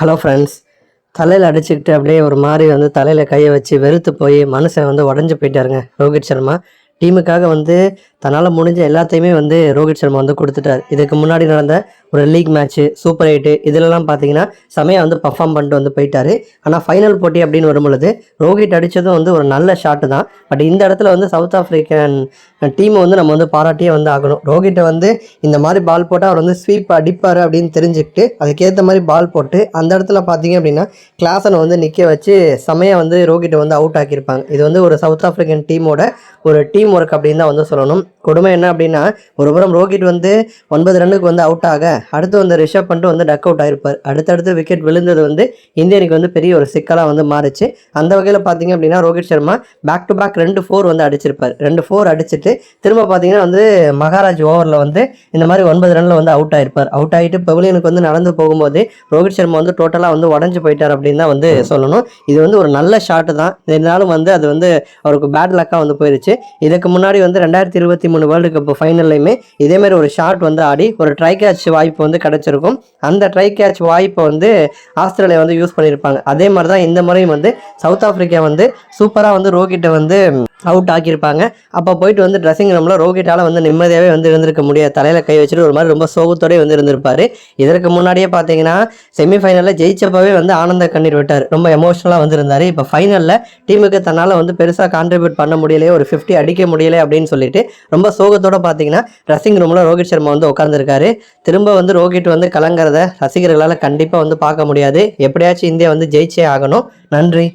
Hello friends தலையில் அடிச்சுக்கிட்டு அப்படியே ஒரு மாதிரி வந்து தலையில் கையை வச்சு வெறுத்து போய் மனுஷன் வந்து உடஞ்சி போயிட்டாருங்க. ரோஹித் சர்மா. டீமுக்காக வந்து தன்னால் முடிஞ்ச எல்லாத்தையுமே வந்து ரோஹித் சர்மா வந்து கொடுத்துட்டார். இதுக்கு முன்னாடி நடந்த ஒரு லீக் மேட்ச்சு சூப்பர் எயிட்டு இதிலெல்லாம் பார்த்தீங்கன்னா செமையாக வந்து பர்ஃபார்ம் பண்ணிட்டு வந்து போயிட்டார். ஆனால் ஃபைனல் போட்டி அப்படின்னு வரும்பொழுது ரோஹித் அடித்ததும் வந்து ஒரு நல்ல ஷாட்டு தான். பட் இந்த இடத்துல வந்து சவுத் ஆஃப்ரிக்கன் டீமை வந்து நம்ம வந்து பாராட்டியே வந்து ஆகணும். ரோஹிட்டை வந்து இந்த மாதிரி பால் போட்டால் அவர் வந்து ஸ்வீப் அடிப்பார் அப்படின்னு தெரிஞ்சுக்கிட்டு அதுக்கேற்ற மாதிரி பால் போட்டு அந்த இடத்துல பார்த்தீங்க அப்படின்னா கிளாஸனை வந்து நிற்க வச்சு செமையாக வந்து ரோஹிட்டை வந்து அவுட் ஆக்கியிருப்பாங்க. இது வந்து ஒரு சவுத் ஆஃப்ரிக்கன் டீமோட ஒரு டீம் ஒர்க் அப்படின்னு தான் வந்து சொல்லணும். கொடுமை என்ன அப்படின்னா ஒரு புறம் ரோஹித் வந்து ஒன்பது ரன்னுக்கு வந்து அவுட் ஆக அடுத்து வந்து ரிஷப் பண்ணிட்டு வந்து டக் அவுட் ஆகிருப்பார் அடுத்தடுத்து விக்கெட் விழுந்தது வந்து இந்தியனுக்கு வந்து பெரிய ஒரு சிக்கலாக வந்து மாறிச்சு. அந்த வகையில் பார்த்தீங்க அப்படின்னா Rohit Sharma back to back ரெண்டு ஃபோர் வந்து அடிச்சிருப்பார். ரெண்டு ஃபோர் அடிச்சுட்டு திரும்ப பார்த்தீங்கன்னா வந்து மகாராஜ் ஓவரில் வந்து இந்த மாதிரி ஒன்பது ரனில் வந்து அவுட் ஆயிருப்பார். அவுட் ஆகிட்டு பெவிலியனுக்கு வந்து நடந்து போகும்போது ரோஹித் சர்மா வந்து டோட்டலாக வந்து உடஞ்சி போயிட்டார் அப்படின்னு தான் வந்து சொல்லணும். இது வந்து ஒரு நல்ல ஷாட்டு தான். இருந்தாலும் வந்து அது வந்து அவருக்கு பேட் லக்காக வந்து போயிடுச்சு இதுக்கு முன்னாடி வந்து ரெண்டாயிரத்தி இருபத்தி மூணு வேர்ல்டு கப் ஃபைனல்லையுமே இதே மாதிரி ஒரு ஷாட் வந்து ஆடி ஒரு ட்ரை கேட்ச் வாய்ப்பு வந்து கிடச்சிருக்கும். அந்த ட்ரை கேட்ச் வாய்ப்பை வந்து ஆஸ்திரேலியா வந்து யூஸ் பண்ணியிருப்பாங்க. அதே மாதிரி தான் இந்த முறையும் வந்து சவுத் ஆஃப்ரிக்கா வந்து சூப்பராக வந்து ரோஹிட்டை வந்து அவுட் ஆக்கியிருப்பாங்க. அப்போ போயிட்டு வந்து ட்ரெஸ்ஸிங் ரூமில் ரோஹிட்டால் வந்து நிம்மதியாகவே வந்து இருந்திருக்க முடியாது. தலையில் கை வச்சுட்டு ஒரு மாதிரி ரொம்ப சோகத்தோடய வந்து இருந்திருப்பார். இதற்கு முன்னாடியே பார்த்தீங்கன்னா செமிஃபைனலில் ஜெயிச்சப்பவே வந்து ஆனந்த கண்ணீர் விட்டார். ரொம்ப எமோஷனலாக வந்திருந்தார் இப்போ ஃபைனலில் டீமுக்கு தன்னால் வந்து பெருசாக கான்ட்ரிபியூட் பண்ண முடியலையே ஒரு ஃபிஃப்டி அடிக்க முடியலை அப்படின்னு சொல்லிட்டு ரொம்ப ரொம்ப சோகத்தோட பார்த்தீங்கன்னா ரசிங் ரூமில் ரோஹித் சர்மா வந்து உட்காந்துருக்காரு திரும்ப வந்து ரோஹித் வந்து கலங்கிறத ரசிகர்களால் கண்டிப்பாக வந்து பார்க்க முடியாது. எப்படியாச்சும் இந்தியா வந்து ஜெயிச்சே ஆகணும். நன்றி.